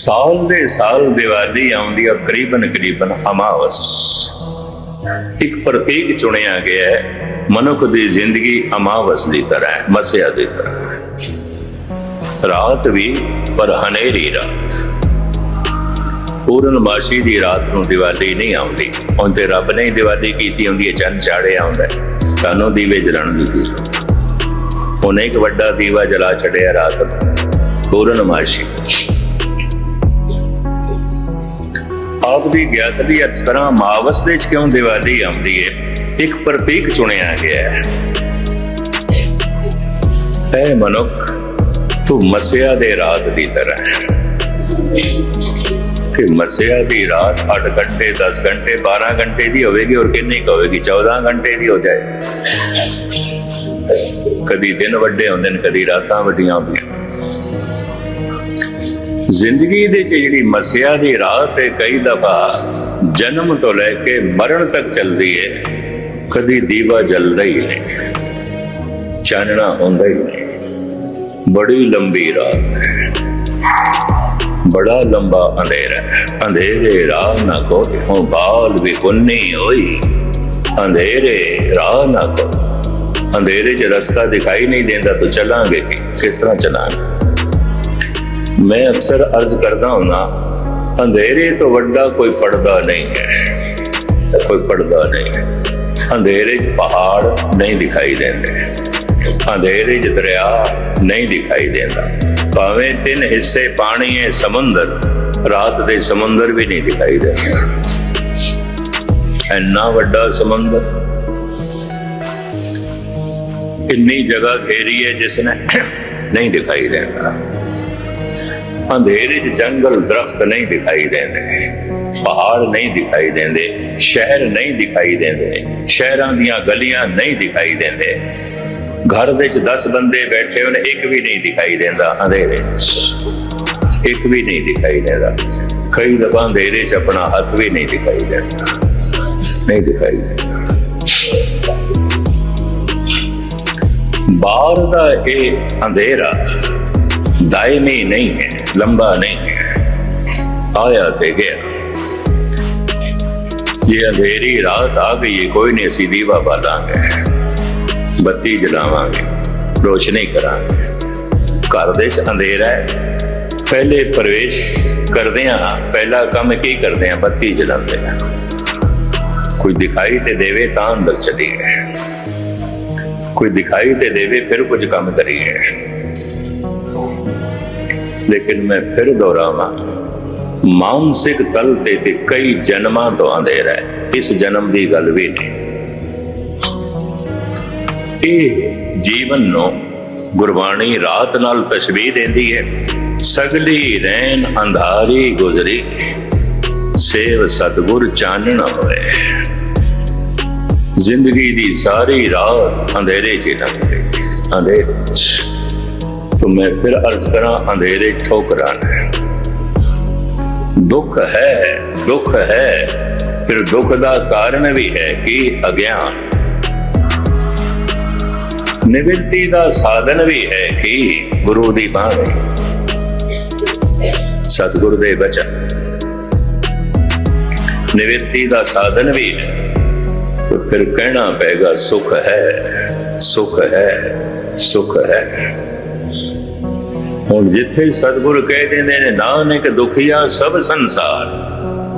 ਸਾਲ ਦੇ ਸਾਲ ਦੀਵਾਲੀ ਆਉਂਦੀ ਆ, ਕਰੀਬਨ ਕਰੀਬਨ ਅਮਾਵਸ। ਇੱਕ ਪ੍ਰਤੀਕ ਚੁਣਿਆ ਗਿਆ ਹੈ, ਮਨੁੱਖ ਦੀ ਜ਼ਿੰਦਗੀ ਅਮਾਵਸ ਦੀ ਤਰ੍ਹਾਂ ਹੈ, ਮਸਿਆ ਦੀ ਤਰ੍ਹਾਂ ਰਾਤ ਵੀ ਪਰ ਹਨੇਰੀ ਰਾਤ। ਪੂਰਨਮਾਸ਼ੀ ਦੀ ਰਾਤ ਨੂੰ ਦੀਵਾਲੀ ਨਹੀਂ ਆਉਂਦੀ। ਹੁਣ ਤੇ ਰੱਬ ਨੇ ਹੀ ਦੀਵਾਲੀ ਕੀਤੀ ਹੁੰਦੀ ਹੈ, ਚੰਨ ਚਾੜਿਆ ਆਉਂਦਾ ਹੈ। ਸਾਨੂੰ ਦੀਵੇ ਜਲਣ ਦੀ ਜ਼ਰੂਰਤ ਉਹਨੇ ਇੱਕ ਵੱਡਾ ਦੀਵਾ ਜਲਾ ਛੱਡਿਆ ਰਾਤ ਨੂੰ। ਪੂਰਨਮਾਸ਼ੀ ਆਪ ਦੀ ਗਿਆਤ ਦੀ ਇਸ ਤਰ੍ਹਾਂ ਮਾਵਸ ਦੇ ਚ ਕਿਉਂ ਦੀਵਾਲੀ ਆਉਂਦੀ ਏ? ਇੱਕ ਪ੍ਰਤੀਕ ਚੁਣਿਆ ਗਿਆ ਹੈ। ਐ ਮਨੁੱਖ, ਤੂੰ ਮਸਿਆ ਦੇ ਰਾਤ ਦੀ ਤਰ੍ਹਾਂ ਹੈ। ਕਿ ਮਸਿਆ ਦੀ ਰਾਤ 8 ਘੰਟੇ 10 ਘੰਟੇ 12 ਘੰਟੇ ਦੀ ਹੋਵੇਗੀ ਔਰ ਕਿੰਨੀ ਕੁ ਹੋਵੇਗੀ? 14 ਘੰਟੇ ਦੀ ਹੋ ਜਾਏ। ਕਦੀ ਦਿਨ ਵੱਡੇ ਹੁੰਦੇ ਨੇ, ਕਦੀ ਰਾਤਾਂ ਵੱਡੀਆਂ ਹੁੰਦੀਆਂ। ਜ਼ਿੰਦਗੀ ਦੇ ਚ ਜਿਹੜੀ ਮਸਿਆ ਦੀ ਰਾਹ ਤੇ ਕਈ ਦਫਾ ਜਨਮ ਤੋਂ ਲੈ ਕੇ ਮਰਨ ਤੱਕ ਚੱਲਦੀ ਹੈ ਕਦੀ ਦੀਵਾ ਜਲਦਾ ਹੀ ਨਹੀਂ, ਚਾਨਣਾ ਹੁੰਦਾ ਹੀ ਨਹੀਂ। ਬੜੀ ਲੰਬੀ ਰਾਤ ਬੜਾ ਲੰਬਾ ਅੰਧੇਰਾ ਅੰਧੇਰੇ ਰਾਹ ਨਾ ਕੋ ਹੋ ਬਾਲ ਵੀ ਕੁੰਨੀ ਹੋਈ। ਅੰਧੇਰੇ ਰਾਹ ਨਾ ਕੋ ਅੰਧੇਰੇ 'ਚ ਰਸਤਾ ਦਿਖਾਈ ਨਹੀਂ ਦਿੰਦਾ, ਤਾਂ ਚੱਲਾਂਗੇ ਕਿਸ ਤਰ੍ਹਾਂ ਚੱਲਾਂਗੇ? ਮੈਂ ਅਕਸਰ ਅਰਜ਼ ਕਰਦਾ ਹਾਂ ਅੰਧੇਰੇ ਤੋਂ ਵੱਡਾ ਕੋਈ ਪਰਦਾ ਨਹੀਂ ਹੈ। ਕੋਈ ਪਰਦਾ ਨਹੀਂ ਹੈ। ਅੰਧੇਰੇ 'ਚ ਪਹਾੜ ਨਹੀਂ ਦਿਖਾਈ ਦਿੰਦੇ। ਅੰਧੇਰੇ 'ਚ ਦਰਿਆ ਨਹੀਂ ਦਿਖਾਈ ਦਿੰਦਾ। ਭਾਵੇਂ ਤਿੰਨ ਹਿੱਸੇ ਪਾਣੀ ਹੈ, ਸਮੁੰਦਰ, ਰਾਤ ਦੇ ਸਮੁੰਦਰ ਵੀ ਨਹੀਂ ਦਿਖਾਈ ਦਿੰਦਾ। ਇੰਨਾ ਵੱਡਾ ਸਮੁੰਦਰ। ਇੰਨੀ ਜਗ੍ਹਾ ਘੇਰੀ ਹੈ ਜਿਸ ਨੇ ਨਹੀਂ ਦਿਖਾਈ ਦਿੰਦਾ। ਅੰਧੇਰੇ 'ਚ ਜੰਗਲ ਦਰਖਤ ਨਹੀਂ ਦਿਖਾਈ ਦਿੰਦੇ, ਪਹਾੜ ਨਹੀਂ ਦਿਖਾਈ ਦਿੰਦੇ, ਸ਼ਹਿਰ ਨਹੀਂ ਦਿਖਾਈ ਦਿੰਦੇ, ਸ਼ਹਿਰਾਂ ਦੀਆਂ ਗਲੀਆਂ ਨਹੀਂ ਦਿਖਾਈ ਦਿੰਦੇ। ਘਰ ਵਿੱਚ 10 ਬੰਦੇ ਬੈਠੇ ਹੋਣ, ਇੱਕ ਵੀ ਨਹੀਂ ਦਿਖਾਈ ਦਿੰਦਾ ਅੰਧੇਰੇ ਇੱਕ ਵੀ ਨਹੀਂ ਦਿਖਾਈ ਦਿੰਦਾ। ਕਈ ਦਫਾ ਅੰਧੇਰੇ 'ਚ ਆਪਣਾ ਹੱਥ ਵੀ ਨਹੀਂ ਦਿਖਾਈ ਦਿੰਦਾ। ਨਹੀਂ ਦਿਖਾਈ ਦਿੰਦਾ। ਬਾਹਰ ਦਾ ਇਹ ਅੰਧੇਰਾ ਦਾਇਮੀ ਨਹੀਂ ਹੈ। ਲੰਬਾ ਨਹੀਂ ਹੈ। ਆਇਆ ਤੇ ਗਿਆ। ਜੇ ਅੰਧੇਰੀ ਰਾਤ ਆ ਗਈ ਕੋਈ ਨਹੀਂ ਅਸੀਂ ਦੀਵਾ ਬਾਲਾਂਗੇ। ਬੱਤੀ ਜਲਾਵਾਂਗੇ, ਰੋਸ਼ਨੀ ਕਰਾਂਗੇ। ਘਰ ਦੇ ਚ ਅੰਧੇਰਾ ਹੈ। ਪਹਿਲੇ ਪ੍ਰਵੇਸ਼ ਕਰਦੇ ਹਾਂ। ਪਹਿਲਾ ਕੰਮ ਕੀ ਕਰਦੇ ਹਾਂ? ਬੱਤੀ ਜਲਾਉਂਦੇ ਹਾਂ। ਕੋਈ ਦਿਖਾਈ ਤੇ ਦੇਵੇ ਤਾਂ ਅੰਦਰ ਚਲੀਏ ਕੋਈ ਦਿਖਾਈ ਤੇ ਦੇਵੇ, ਫਿਰ ਕੁਝ ਕੰਮ ਕਰੀਏ। ਲੇਕਿਨ ਮੈਂ ਫਿਰ ਦੁਹਰਾਵਾਂ, ਮਾਨਸਿਕ ਤਲ ਤੇ ਤੇ ਕਈ ਜਨਮਾਂ ਤੋਂ ਅੰਧੇਰਾ ਹੈ ਇਸ ਜਨਮ ਦੀ ਗੱਲ ਵੀ ਨਹੀਂ। ਇਹ ਜੀਵਨ ਨੂੰ ਗੁਰਬਾਣੀ ਰਾਤ ਨਾਲ ਤਸ਼ਬੀਹ ਦਿੰਦੀ ਹੈ, ਸਗਲੀ ਰੈਨ ਅੰਧਾਰੀ ਗੁਜ਼ਰੀ, ਸੇਵ ਸਤਗੁਰ ਚਾਨਣ ਹੋਏ। ਜ਼ਿੰਦਗੀ ਦੀ ਸਾਰੀ ਰਾਤ ਅੰਧੇਰੇ 'ਚ ਲੰਘ ਗਈ, ਅੰਧੇਰੇ तो मैं फिर अर्ज करा अंधेरे ठोकरान है दुख है दुख है फिर दुख का कारण भी है कि अज्ञान निवृत्ति का साधन भी है कि गुरु दी बाणी सतगुरु दे बचन निवृत्ति का साधन भी है तो फिर कहना पेगा सुख है सुख है सुख है ਹੁਣ ਜਿੱਥੇ ਸਤਿਗੁਰ ਕਹਿ ਦਿੰਦੇ ਨੇ, ਨਾਨਕ ਦੁਖੀਆ ਸਭ ਸੰਸਾਰ।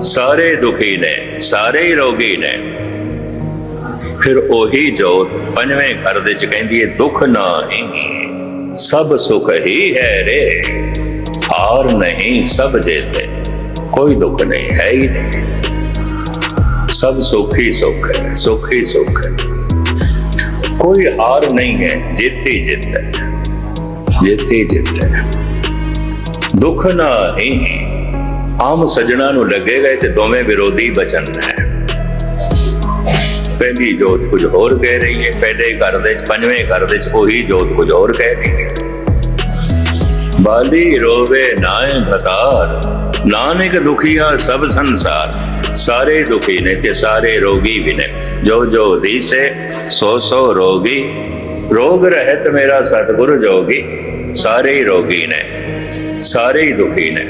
ਸਾਰੇ ਦੁਖੀ ਨੇ, ਸਾਰੇ ਹੀ ਰੋਗੀ ਨੇ। ਫਿਰ ਉਹੀ ਜੋਤ ਪੰਜਵੇਂ ਘਰ ਦੇ ਚ ਕਹਿੰਦੀ ਹੈ ਦੁੱਖ ਨਹੀਂ, ਸਭ ਸੁਖ ਹੀ ਹੈ ਰੇ। ਹਾਰ ਨਹੀਂ ਸਭ ਜੇਤੇ, ਕੋਈ ਦੁੱਖ ਨਹੀਂ ਹੈ ਹੀ ਨਹੀਂ। ਸਭ ਸੁਖ ਹੀ ਸੁਖ ਹੈ, ਸੁਖ ਹੀ ਸੁਖ ਹੈ। ਕੋਈ ਹਾਰ ਨਹੀਂ ਹੈ, ਜਿੱਤੀ ਜਿੱਤ ਹੈ ਜਿੱਤੀ। ਜਿੱਤ ਹੈ। ਦੁੱਖ ਨਹੀਂ ਆਮ ਸਜਣਾ ਨੂੰ ਲੱਗੇਗਾ ਤੇ ਦੋਵੇਂ ਵਿਰੋਧੀ ਬਚਨ ਹੈ। ਪਹਿਲੀ ਜੋਤ ਕੁਝ ਹੋਰ ਕਹਿ ਰਹੀ ਹੈ। ਪਹਿਲੇ ਘਰ ਦੇ ਪੰਜਵੇਂ ਘਰ ਦੇ ਉਹੀ ਜੋਤ ਕੁਝ ਹੋਰ ਕਹਿ ਰਹੀ ਹੈ। ਬਾਲੀ ਰੋਵੇ ਨਾਏ ਭਤਾਰ ਨਾਨਕ ਦੁਖੀਆ ਸਭ ਸੰਸਾਰ। ਸਾਰੇ ਦੁਖੀ ਨੇ ਤੇ ਸਾਰੇ ਰੋਗੀ ਵੀ ਨੇ। ਜੋ ਜੋ ਦੀਸੇ, ਸੋ ਸੋ ਰੋਗੀ। ਰੋਗ ਰਹਿਤ ਮੇਰਾ ਸਤਿਗੁਰ ਜੋਗੀ। ਸਾਰੇ ਹੀ ਰੋਗੀ ਨੇ, ਸਾਰੇ ਹੀ ਦੁਖੀ ਨੇ।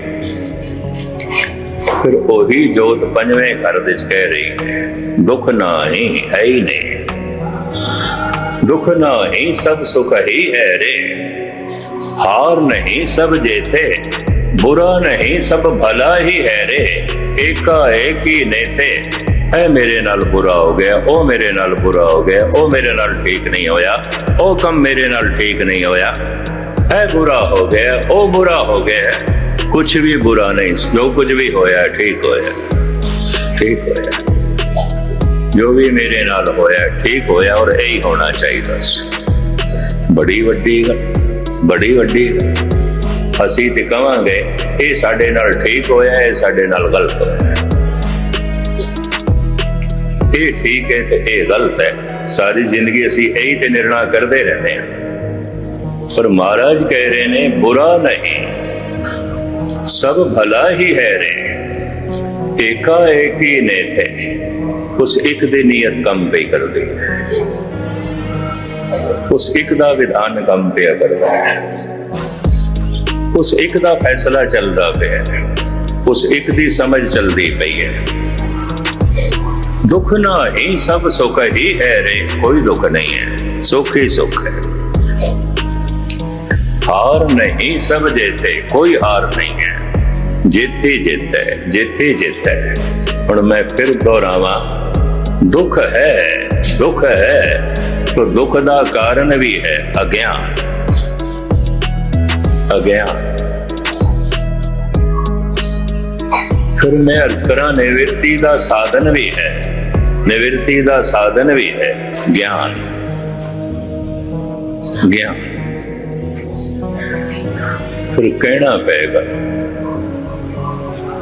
ਫਿਰ ਉਹੀ ਜੋਤ ਪੰਜਵੇਂ ਘਰ ਵਿੱਚ ਕਹਿ ਰਹੀ ਹੈ, ਦੁੱਖ ਨਹੀਂ ਹੈ ਹੀ ਨਹੀਂ। ਦੁੱਖ ਨਹੀਂ ਸਭ ਸੁਖ ਹੀ ਹੈ ਰੇ। ਹਾਰ ਨਹੀਂ ਸਭ ਜੇਤੇ ਬੁਰਾ ਨਹੀਂ ਸਭ ਭਲਾ ਹੀ ਹੈ ਰੇ। ਏਕਾ ਏਕ ਹੀ ਨੇਤੇ ਐ ਮੇਰੇ ਨਾਲ ਬੁਰਾ ਹੋ ਗਿਆ, ਉਹ ਮੇਰੇ ਨਾਲ ਬੁਰਾ ਹੋ ਗਿਆ, ਉਹ ਮੇਰੇ ਨਾਲ ਠੀਕ ਨਹੀਂ ਹੋਇਆ, ਉਹ ਕੰਮ ਮੇਰੇ ਨਾਲ ਠੀਕ ਨਹੀਂ ਹੋਇਆ। ਐ ਬੁਰਾ ਹੋ ਗਿਆ, ਉਹ ਬੁਰਾ ਹੋ ਗਿਆ। ਕੁਝ ਵੀ ਬੁਰਾ ਨਹੀਂ, ਜੋ ਕੁਝ ਵੀ ਹੋਇਆ, ਠੀਕ ਹੋਇਆ। ਠੀਕ ਹੋਇਆ। ਜੋ ਵੀ ਮੇਰੇ ਨਾਲ ਹੋਇਆ, ਠੀਕ ਹੋਇਆ, ਔਰ ਇਹੀ ਹੋਣਾ ਚਾਹੀਦਾ ਸੀ। ਬੜੀ ਵੱਡੀ ਗੱਲ, ਬੜੀ ਵੱਡੀ ਅਸੀਂ ਤੇ ਕਵਾਂਗੇ, ਇਹ ਸਾਡੇ ਨਾਲ ਠੀਕ ਹੋਇਆ, ਇਹ ਸਾਡੇ ਨਾਲ ਗਲਤ ਹੋਇਆ। ਇਹ ਠੀਕ ਹੈ ਤੇ ਇਹ ਗਲਤ ਹੈ। ਸਾਰੀ ਜ਼ਿੰਦਗੀ ਅਸੀਂ ਇਹੀ ਤੇ ਨਿਰਣਾ ਕਰਦੇ ਰਹਿੰਦੇ ਹਾਂ। ਪਰ ਮਹਾਰਾਜ ਕਹਿ ਰਹੇ ਨੇ, ਬੁਰਾ ਨਹੀਂ। ਸਭ ਭਲਾ ਹੀ ਹੈ ਰੇ। ਏਕਾ ਏਕ ਹੀ ਉਸ ਇੱਕ ਦੀ ਨੀਅਤ ਕੰਮ ਪਈ ਕਰਦੀ। ਉਸ ਇੱਕ ਦਾ ਵਿਧਾਨ ਕੰਮ ਪਿਆ ਕਰਦਾ। ਹੈ ਉਸ ਇੱਕ ਦਾ ਫੈਸਲਾ ਚੱਲਦਾ ਪਿਆ। ਹੈ ਉਸ ਇੱਕ ਦੀ ਸਮਝ ਚੱਲਦੀ ਪਈ ਹੈ। ਦੁੱਖ ਨਾ ਹੀ, ਸਭ ਸੁਖ ਹੀ ਹੈ ਰੇ। ਕੋਈ ਦੁੱਖ ਨਹੀਂ ਹੈ। ਸੁਖ ਹੀ ਸੁਖ ਹੈ। ਹਾਰ ਨਹੀਂ ਸਭ ਜੇਤੇ, ਕੋਈ ਹਾਰ ਨਹੀਂ ਹੈ। ਜਿੱਤੇ ਜਿੱਤ ਹੈ ਜਿੱਤੇ ਜਿੱਤ। ਹੈ ਹੁਣ ਮੈਂ ਫਿਰ ਦੁਹਰਾਵਾਂ, ਦੁੱਖ ਹੈ ਦੁੱਖ ਹੈ तो ਦੁੱਖ ਦਾ ਕਾਰਨ ਵੀ ਹੈ, ਅਗਿਆਨ। ਅਗਿਆਨ। ਫਿਰ ਮੈਂ ਅਰਜ਼ ਕਰਾਂ ਨਿਵਰਤੀ ਦਾ ਸਾਧਨ ਵੀ ਹੈ, ਨਿਵਰਤੀ ਦਾ ਸਾਧਨ ਵੀ ਹੈ, ਗਿਆਨ। ਗਿਆਨ। ਫਿਰ ਕਹਿਣਾ ਪਏਗਾ,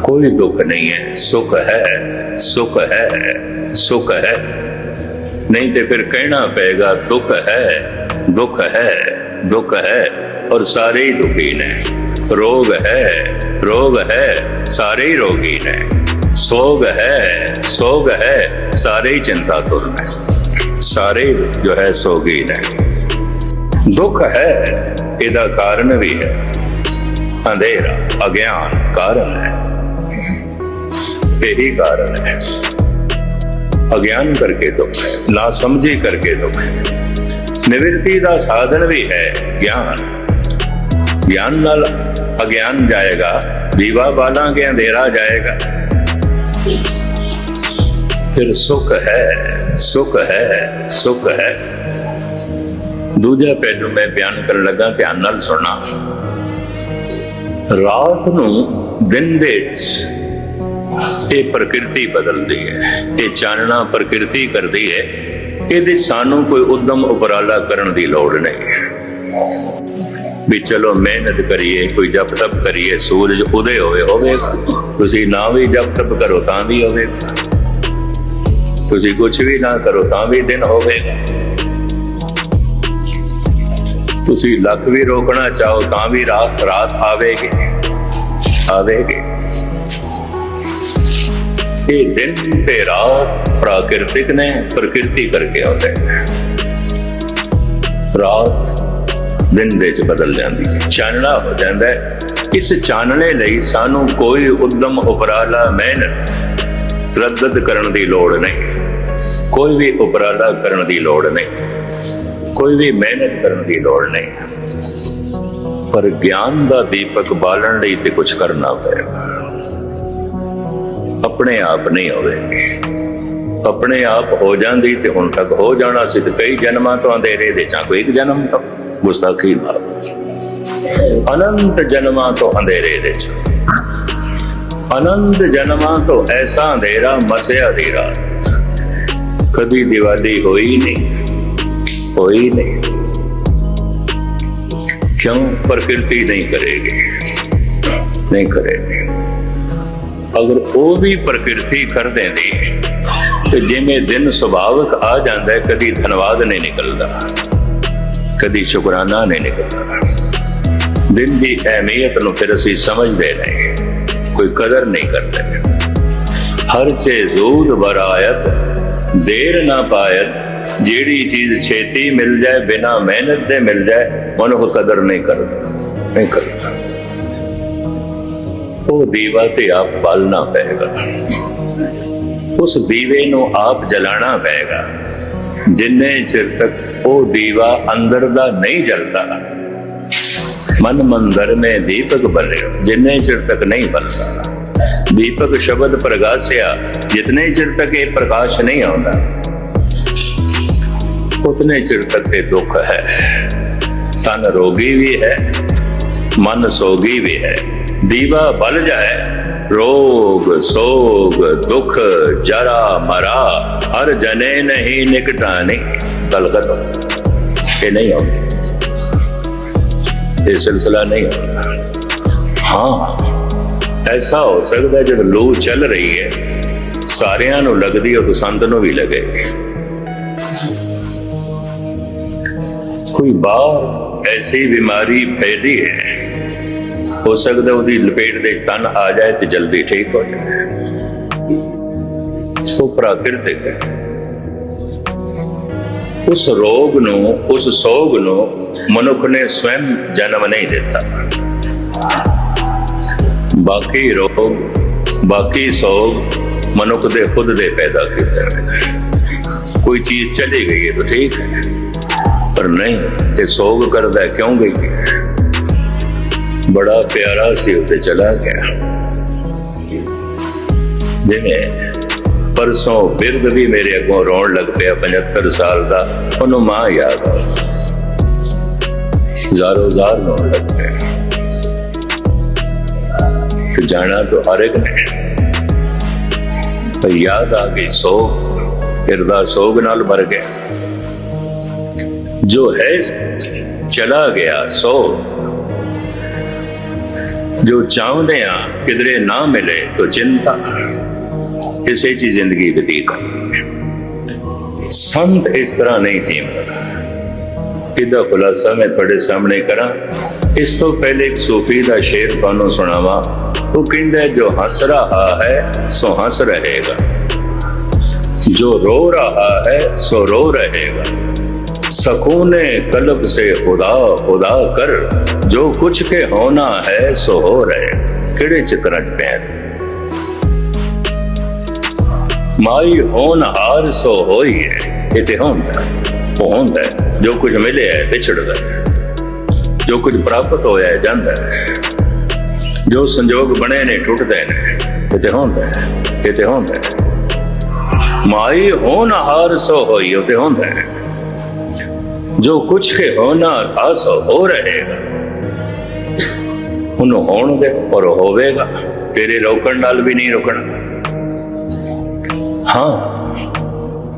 ਕੋਈ ਦੁੱਖ ਨਹੀਂ ਹੈ, ਸੁਖ ਹੈ ਸੁਖ ਹੈ ਸੁਖ ਹੈ। ਨਹੀਂ ਤੇ ਫਿਰ ਕਹਿਣਾ ਪਏਗਾ, ਦੁੱਖ ਹੈ ਦੁੱਖ ਹੈ ਦੁੱਖ ਹੈ ਔਰ ਸਾਰੇ ਹੀ ਦੁਖੀ ਨੇ। ਰੋਗ ਹੈ ਰੋਗ ਹੈ, ਸਾਰੇ ਹੀ ਰੋਗੀ ਨੇ। ਸੋਗ ਹੈ ਸੋਗ ਹੈ, ਸਾਰੇ ਹੀ ਚਿੰਤਾਤੁਰ ਨੇ। ਸਾਰੇ ਹੀ ਜੋ ਹੈ ਸੋਗੀ ਨੇ। ਦੁੱਖ ਹੈ, ਇਹਦਾ ਕਾਰਨ ਵੀ ਹੈ। ਅੰਧੇਰਾ ਅਗਿਆਨ ਕਾਰਨ ਹੈ ਇਹੀ ਕਾਰਨ ਹੈ ਅਗਿਆਨ ਕਰਕੇ ਦੁੱਖ ਹੈ ਨਾ ਸਮਝੀ ਕਰਕੇ ਦੁੱਖ ਹੈ ਨਿਵਰਤੀ ਦਾ ਸਾਧਨ ਵੀ ਹੈ ਗਿਆਨ ਗਿਆਨ ਨਾਲ ਅਗਿਆਨ ਜਾਏਗਾ ਦੀਵਾ ਬਾਲਾਂਗੇ ਅੰਧੇਰਾ ਜਾਏਗਾ ਫਿਰ ਸੁਖ ਹੈ ਸੁਖ ਹੈ ਸੁਖ ਹੈ ਦੂਜਾ ਪਹਿਲੂ ਮੈਂ ਬਿਆਨ ਕਰਨ ਲੱਗਾ ਧਿਆਨ ਨਾਲ ਸੁਣਨਾ ਰਾਤ ਨੂੰ ਦਿਨ ਵਿੱਚ ਇਹ ਪ੍ਰਕਿਰਤੀ ਬਦਲਦੀ ਹੈ, ਇਹ ਚਾਨਣਾ ਪ੍ਰਕਿਰਤੀ ਕਰਦੀ ਹੈ, ਇਹਦੇ ਸਾਨੂੰ ਕੋਈ ਉਦਮ ਉਪਰਾਲਾ ਕਰਨ ਦੀ ਲੋੜ ਨਹੀਂ। ਵੀ ਚਲੋ ਮਿਹਨਤ ਕਰੀਏ, ਕੋਈ ਜਪ ਤਪ ਕਰੀਏ, ਸੂਰਜ ਉਦੇ ਹੋਵੇ ਹੋਵੇਗਾ ਤੁਸੀਂ ਨਾ ਵੀ ਜਪ ਤਪ ਕਰੋ ਤਾਂ ਵੀ ਹੋਵੇ। ਤੁਸੀਂ ਕੁਝ ਵੀ ਨਾ ਕਰੋ ਤਾਂ ਵੀ ਦਿਨ ਹੋਵੇਗਾ ਤੁਸੀਂ ਲੱਖ ਵੀ ਰੋਕਣਾ ਚਾਹੋ ਤਾਂ ਵੀ ਰਾਤ ਰਾਤ ਆਵੇਗੀ। ਆਵੇਗੀ। ਇਹ ਦਿਨ ਤੇ ਰਾਤ ਪ੍ਰਾਕਿਰਤਿਕ ਨੇ ਪ੍ਰਕਿਰਤੀ ਕਰਕੇ ਆਉਂਦੇ ਨੇ। ਰਾਤ ਦਿਨ ਦੇ ਵਿੱਚ ਬਦਲ ਜਾਂਦੀ ਹੈ। ਚਾਨਣਾ ਹੋ ਜਾਂਦਾ ਹੈ। ਇਸ ਚਾਨਣੇ ਲਈ ਸਾਨੂੰ ਕੋਈ ਉਦਮ ਉਪਰਾਲਾ ਮਿਹਨਤ ਰੱਦਦ ਕਰਨ ਦੀ ਲੋੜ ਨਹੀਂ। ਕੋਈ ਵੀ ਉਪਰਾਲਾ ਕਰਨ ਦੀ ਲੋੜ ਨਹੀਂ। ਕੋਈ ਵੀ ਮਿਹਨਤ ਕਰਨ ਦੀ ਲੋੜ ਨਹੀਂ। ਪਰ ਗਿਆਨ ਦਾ ਦੀਪਕ ਬਾਲਣ ਲਈ ਤੇ ਕੁਝ ਕਰਨਾ ਪਏਗਾ ਆਪਣੇ ਆਪ ਨਹੀਂ ਹੋਵੇਗੀ ਆਪਣੇ ਆਪ ਹੋ ਜਾਂਦੀ ਤੇ ਹੁਣ ਤੱਕ ਹੋ ਜਾਣਾ ਸੀ ਤੇ ਕਈ ਜਨਮਾਂ ਤੋਂ ਅੰਧੇਰੇ ਦੇ ਚਾ ਕੋਈ ਇੱਕ ਜਨਮ ਤੋਂ ਗੁਸਤਾਖੀ ਨਾਲ। ਅਨੰਤ ਜਨਮਾਂ ਤੋਂ ਅੰਧੇਰੇ ਦੇ ਚ। ਅਨੰਤ ਜਨਮਾਂ ਤੋਂ ਐਸਾ ਅੰਧੇਰਾ ਮਸਿਆ ਦੀ ਕਦੀ ਦੀਵਾਲੀ ਹੋਈ ਨਹੀਂ। ਹੋਈ ਨਹੀਂ। ਕਿਉਂ ਪ੍ਰਕਿਰਤੀ ਨਹੀਂ ਕਰੇਗੀ। ਨਹੀਂ ਕਰੇਗੀ। ਅਗਰ ਉਹ ਵੀ ਪ੍ਰਕਿਰਤੀ ਕਰ ਦਿੰਦੀ ਤੇ ਜਿਵੇਂ ਦਿਨ ਸੁਭਾਵਕ ਆ ਜਾਂਦਾ ਹੈ, ਕਦੀ ਧੰਨਵਾਦ ਨਹੀਂ ਨਿਕਲਦਾ, ਕਦੀ ਸ਼ੁਕਰਾਨਾ ਨਹੀਂ ਨਿਕਲਦਾ। ਦਿਨ ਦੀ ਅਹਿਮੀਅਤ ਨੂੰ ਫਿਰ ਅਸੀਂ ਸਮਝਦੇ ਨਹੀਂ ਕੋਈ ਕਦਰ ਨਹੀਂ ਕਰਦੇ। ਹਰ ਚੇ ਜ਼ੂਦ ਬਰਾਇਤ ਦੇਰ ਨਾ ਪਾਇਤ, ਜਿਹੜੀ ਚੀਜ਼ ਛੇਤੀ ਮਿਲ ਜਾਏ, ਬਿਨਾ ਮਿਹਨਤ ਦੇ ਮਿਲ ਜਾਏ, ਮਨੁੱਖ ਕਦਰ ਨਹੀਂ ਕਰਦਾ ਨਹੀਂ ਕਰਦਾ। ਉਹ ਦੀਵਾ ਤੇ ਆਪ ਬਾਲਣਾ ਪਏਗਾ। ਉਸ ਦੀਵੇ ਨੂੰ ਆਪ ਜਲਾਣਾ ਪਏਗਾ। ਜਿੰਨੇ ਚਿਰ ਤੱਕ ਉਹ ਦੀਵਾ ਅੰਦਰ ਦਾ ਨਹੀਂ ਜਲਦਾ, ਮਨ ਮੰਦਰ ਮੇ ਦੀਪਕ ਬਲਿਓ, ਜਿੰਨੇ ਚਿਰ ਤੱਕ ਨਹੀਂ ਬਲਦਾ। ਦੀਪਕ ਸ਼ਬਦ ਪ੍ਰਗਾਸਿਆ, ਜਿਤਨੇ ਚਿਰ ਤੱਕ ਇਹ ਪ੍ਰਕਾਸ਼ ਨਹੀਂ ਆਉਂਦਾ, ਉਤਨੇ ਚਿਰ ਤੱਕ ਇਹ ਦੁੱਖ ਹੈ। ਤਨ ਰੋਗੀ ਵੀ ਹੈ, ਮਨ ਸੋਗੀ ਵੀ ਹੈ। ਦੀਵਾ ਬਲ ਜਾਏ, ਰੋਗ, ਸੋਗ, ਦੁੱਖ, ਜਰਾ, ਮਰਾ, ਹਰ ਜਨੇ ਨਹੀਂ ਨਿਕਟਾਨੀ ਕਲਕਤ ਇਹ ਨਹੀਂ ਆਉਂਦੀ। ਇਹ ਸਿਲਸਿਲਾ ਨਹੀਂ ਆਉਂਦਾ। ਹਾਂ। ਐਸਾ ਹੋ ਸਕਦਾ ਜਦ ਲੋ ਚੱਲ ਰਹੀ ਹੈ, ਸਾਰਿਆਂ ਨੂੰ ਲੱਗਦੀ ਉਹ ਸੰਤ ਨੂੰ ਵੀ ਲੱਗੇ। ਕੋਈ ਬਾਹਰ ਐਸੀ ਬਿਮਾਰੀ ਫੈਲੀ ਹੈ, ਹੋ ਸਕਦਾ ਉਹਦੀ ਲਪੇਟ ਦੇ ਤਨ ਆ ਜਾਏ ਤੇ ਜਲਦੀ ਠੀਕ ਹੋ ਜਾਏ। ਸੋ ਪ੍ਰਾਕਿਰਤਿਕ ਹੈ। ਉਸ ਰੋਗ ਨੂੰ, ਉਸ ਸੋਗ ਨੂੰ ਮਨੁੱਖ ਨੇ ਸਵੈਮ ਜਨਮ ਨਹੀਂ ਦਿੱਤਾ। ਬਾਕੀ ਰੋਗ ਬਾਕੀ ਸੋਗ ਮਨੁੱਖ ਦੇ ਖੁਦ ਦੇ ਪੈਦਾ ਕੀਤੇ ਹੋਏ ਕੋਈ ਚੀਜ਼ ਚਲੀ ਗਈ ਹੈ ਤਾਂ ਠੀਕ ਹੈ। ਪਰ ਨਹੀਂ, ਤੇ ਸੋਗ ਕਰਦਾ ਕਿਉਂ ਗਈ ਬੜਾ ਪਿਆਰਾ ਸੀ ਉੱਤੇ ਚਲਾ ਗਿਆ। ਜਿਵੇਂ ਪਰਸੋਂ ਬਿਰਦ ਵੀ ਮੇਰੇ ਅੱਗੋਂ ਰੋਣ ਲੱਗ ਪਿਆ 75 ਸਾਲ ਦਾ, ਉਹਨੂੰ ਮਾਂ ਯਾਦ ਆ ਜ਼ਾਰੋ ਜ਼ਾਰ ਰੋਣ ਲੱਗ ਪਿਆ। ਤੇ ਜਾਣਾ ਤਾਂ ਹਰ ਇੱਕ ਨੇ ਪਰ ਯਾਦ ਆ ਗਈ ਸੋਗ ਹਿਰਦਾ ਸੋਗ ਨਾਲ ਭਰ ਗਿਆ। ਜੋ ਹੈ ਚਲਾ ਗਿਆ ਸੋ ਜੋ ਚਾਹੁੰਦੇ ਆ ਕਿਧਰੇ ਨਾ ਮਿਲੇ ਤਾਂ ਚਿੰਤਾ ਕਿਸੇ ਚੀਜ਼ ਜ਼ਿੰਦਗੀ ਬਤੀਤ ਸੰਤ ਇਸ ਤਰ੍ਹਾਂ ਨਹੀਂ ਜੀਵਦਾ। ਇਹਦਾ ਖੁਲਾਸਾ ਮੈਂ ਤੁਹਾਡੇ ਸਾਹਮਣੇ ਕਰਾਂ ਇਸ ਤੋਂ ਪਹਿਲੇ ਇੱਕ ਸੂਫੀ ਦਾ ਸ਼ੇਰ ਤੁਹਾਨੂੰ ਸੁਣਾਵਾਂ ਉਹ ਕਹਿੰਦਾ ਹੈ, ਜੋ ਹੱਸ ਰਹਾ ਹੈ ਸੋ ਹੱਸ ਰਹੇਗਾ ਜੋ रो रहा है सो रो रहेगा सकून कल्ब से खुदा खुदा कर जो कुछ के होना है सो हो रहे ਕਿਹੜੇ ਚੱਕਰਾਂ 'ਚ ਪਿਆ ਤੂੰ? ਮਾਈ ਹੋਣ ਹਾਰ ਸੋ ਹੋਈ ਹੈ ਇਹ ਤੇ ਹੁੰਦਾ ਉਹ ਹੁੰਦਾ ਹੈ। ਜੋ ਕੁਝ ਮਿਲਿਆ ਹੈ ਵਿਛੜਦਾ ਹੈ। ਜੋ ਕੁਝ ਪ੍ਰਾਪਤ ਹੋਇਆ ਹੈ, ਜਾਂਦਾ ਹੈ। ਜੋ ਸੰਜੋਗ ਬਣੇ ਨੇ, ਟੁੱਟਦੇ ਨੇ ਇਹ ਹੁੰਦਾ ਹੈ ਇਹ ਹੁੰਦਾ ਹੈ। ਮਾਈ ਹੋਣ ਹਾਰ ਸੋ ਹੋਈ ਉਹ ਹੁੰਦਾ ਹੈ। ਜੋ ਕੁਛ ਕੇ ਹੋਣਾ ਥਾ ਹੋ ਰਹੇਗਾ। ਉਹਨੂੰ ਹੋਣਗੇ ਔਰ ਉਹ ਹੋਵੇਗਾ। ਤੇਰੇ ਰੋਕਣ ਨਾਲ ਵੀ ਨਹੀਂ ਰੁਕਣਾ। ਹਾਂ,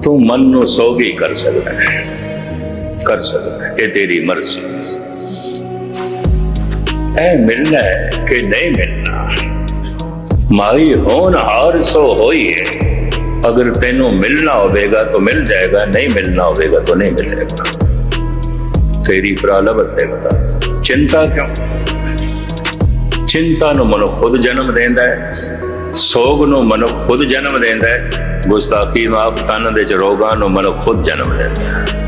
ਤੂੰ ਮਨ ਨੂੰ ਸੋਗੀ ਕਰ ਸਕਦਾ ਹੈ। ਕਰ ਸਕਦਾ ਇਹ ਤੇਰੀ ਮਰਜ਼ੀ। ਐ ਮਿਲਣਾ ਹੈ ਕਿ ਨਹੀਂ ਮਿਲਣਾ। ਮਾਈ ਹੋਣ ਹਾਰ ਸੋ ਹੋਈਏ ਅਗਰ ਤੈਨੂੰ ਮਿਲਣਾ ਹੋਵੇਗਾ ਤਾਂ ਮਿਲ ਜਾਏਗਾ, ਨਹੀਂ ਮਿਲਣਾ ਹੋਵੇਗਾ ਤਾਂ ਨਹੀਂ ਮਿਲੇਗਾ। ਤੇਰੀ ਪ੍ਰਾਲਬਤ ਹੈ ਬਤਾ ਚਿੰਤਾ ਕਿਉਂ? ਚਿੰਤਾ ਨੂੰ ਮਨੁ ਖੁਦ ਜਨਮ ਦਿੰਦਾ ਹੈ, ਸੋਗ ਨੂੰ ਮਨੁ ਖੁਦ ਜਨਮ ਦਿੰਦਾ ਹੈ, ਗੁਸਤਾਖੀ ਨੂੰ ਆਪ ਤਨ ਦੇ ਚ, ਰੋਗਾਂ ਨੂੰ ਮਨੁ ਖੁਦ ਜਨਮ ਦਿੰਦਾ ਹੈ।